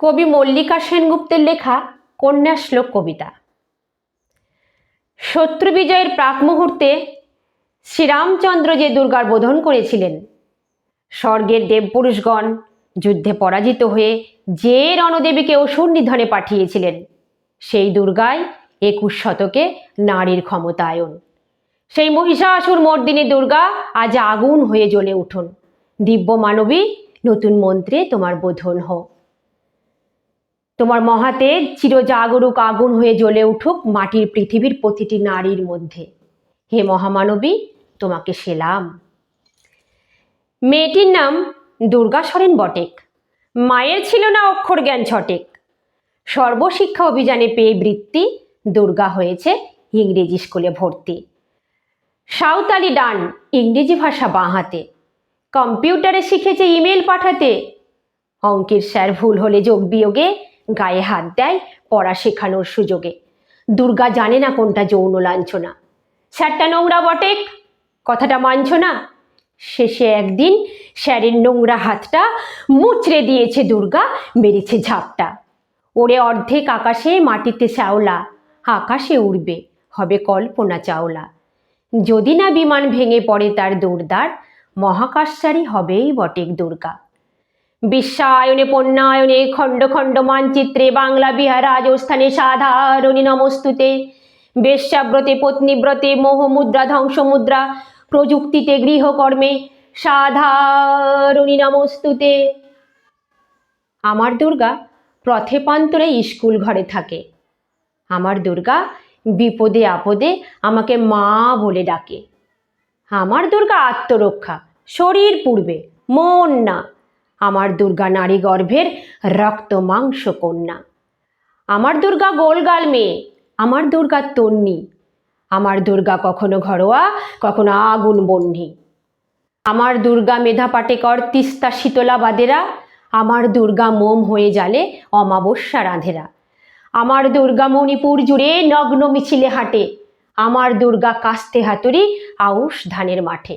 কবি মল্লিকা সেনগুপ্তের লেখা কন্যা শ্লোক কবিতা। শত্রু বিজয়ের প্রাক মুহূর্তে শ্রীরামচন্দ্র যে দুর্গার বোধন করেছিলেন, স্বর্গের দেবপুরুষগণ যুদ্ধে পরাজিত হয়ে যে রণদেবীকে অসুর নিধনে পাঠিয়েছিলেন, সেই দুর্গায় একুশ শতকে নারীর ক্ষমতায়ন। সেই মহিষাসুর মর্দিনী দুর্গা আজ আগুন হয়ে জ্বলে উঠুন। দিব্য মানবী নতুন মন্ত্রে তোমার বোধন হোক তোমার মহাতে চিরজাগরুক আগুন হয়ে জ্বলে উঠুক মাটির পৃথিবীর প্রতিটি নারীর মধ্যে। হে মহামানবী, তোমাকে সেলাম। মেয়েটির নাম দুর্গা সরেন বটেক। মায়ের ছিল না অক্ষর জ্ঞান ছটেক। সর্বশিক্ষা অভিযানে পেয়ে বৃত্তি, দুর্গা হয়েছে ইংরেজি স্কুলে ভর্তি। সাঁওতালি ডান ইংরেজি ভাষা বাঁহাতে। কম্পিউটারে শিখেছে ইমেল পাঠাতে। অঙ্কের স্যার ভুল হলে যোগ বিয়োগে গায়ে হাত দেয়, পড়া শেখানোর সুযোগে। দুর্গা জানে না কোনটা যৌন লাঞ্ছনা। স্যারটা নোংরা বটেক কথাটা মানছ না? শেষে একদিন স্যারের নোংরা হাতটা মুচড়ে দিয়েছে দুর্গা, মেরেছে ঝাপটা। ওরে অর্ধেক আকাশে মাটিতে শ্যাওলা, আকাশে উড়বে, হবে কল্পনা চাওলা। যদি না বিমান ভেঙে পড়ে তার দৌড়দার, মহাকাশচারী হবেই বটেক দুর্গা। বিশ্বায়নে পণ্যায়নে, খণ্ড খণ্ড মানচিত্রে বাংলা বিহার রাজস্থানে সাধারণী নমস্তুতে। বেশ্যাব্রতে, পত্নীব্রতে, মোহমুদ্রা, ধ্বংসমুদ্রা প্রযুক্তিতে, গৃহকর্মে সাধারণী নমস্তুতে। আমার দুর্গা পথে প্রান্তরে স্কুল ঘরে থাকে। আমার দুর্গা বিপদে আপদে আমাকে মা বলে ডাকে। আমার দুর্গা আত্মরক্ষা, শরীর পূর্বে, মন না। আমার দুর্গা নারী গর্ভের রক্ত মাংস কন্যা। আমার দুর্গা গোলগাল মেয়ে, আমার দুর্গা তন্নি, আমার দুর্গা কখনো ঘরোয়া, কখনো আগুন বহ্নি আমার দুর্গা মেধা পাটেকর তিস্তা শীতলা বাদেরা, আমার দুর্গা মোম হয়ে জালে অমাবস্যা রাঁধেরা। আমার দুর্গা মণিপুর জুড়ে নগ্ন মিছিলে হাঁটে, আমার দুর্গা কাস্তে হাতুড়ি আউশ ধানের মাঠে।